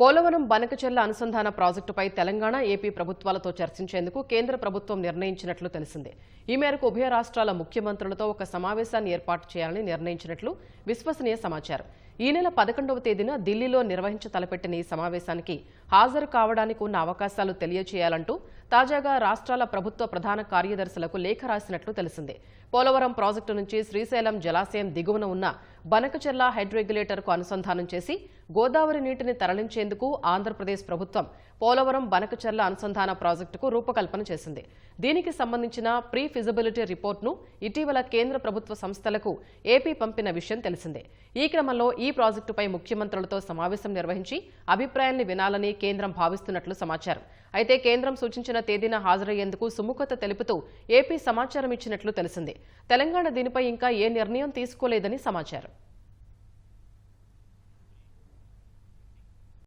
పోలవరం బనకచెర్ల అనుసంధాన ప్రాజెక్టుపై తెలంగాణ ఏపీ ప్రభుత్వాలతో చర్చించేందుకు కేంద్ర ప్రభుత్వం నిర్ణయించినట్లు తెలిసిందే. ఈ మేరకు ఉభయ రాష్ట్రాల ముఖ్యమంత్రులతో ఒక సమావేశాన్ని ఏర్పాటు చేయాలని నిర్ణయించినట్లు విశ్వసనీయ సమాచారం. ఈ నెల పదకొండవ తేదీన ఢిల్లీలో నిర్వహించ తలపెట్టిన ఈ సమావేశానికి హాజరు కావడానికి ఉన్న అవకాశాలు తెలియచేయాలంటూ తాజాగా రాష్ట్రాల ప్రభుత్వ ప్రధాన కార్యదర్శులకు లేఖ రాసినట్లు తెలిసిందే. పోలవరం ప్రాజెక్టు నుంచి శ్రీశైలం జలాశయం దిగువన ఉన్న బనకచెర్ల హెడ్ రెగ్యులేటర్కు అనుసంధానం చేసి గోదావరి నీటిని తరలించేందుకు ఆంధ్రప్రదేశ్ ప్రభుత్వం పోలవరం బనకచెర్ల అనుసంధాన ప్రాజెక్టుకు రూపకల్పన చేసింది. దీనికి సంబంధించిన ప్రీ ఫిజిబిలిటీ రిపోర్ట్ను ఇటీవల కేంద్ర ప్రభుత్వ సంస్థలకు ఏపీ పంపిన విషయం తెలిసిందే. ఈ క్రమంలో ఈ ప్రాజెక్టుపై ముఖ్యమంత్రులతో సమావేశం నిర్వహించి అభిప్రాయాన్ని వినాలని కేంద్రం భావిస్తున్నట్లు సమాచారం. అయితే కేంద్రం సూచించిన తేదీన హాజరయ్యేందుకు సుముఖత తెలుపుతూ ఏపీ సమాచారం ఇచ్చినట్లు తెలిసింది. తెలంగాణ దీనిపై ఇంకా ఏ నిర్ణయం తీసుకోలేదని సమాచారం.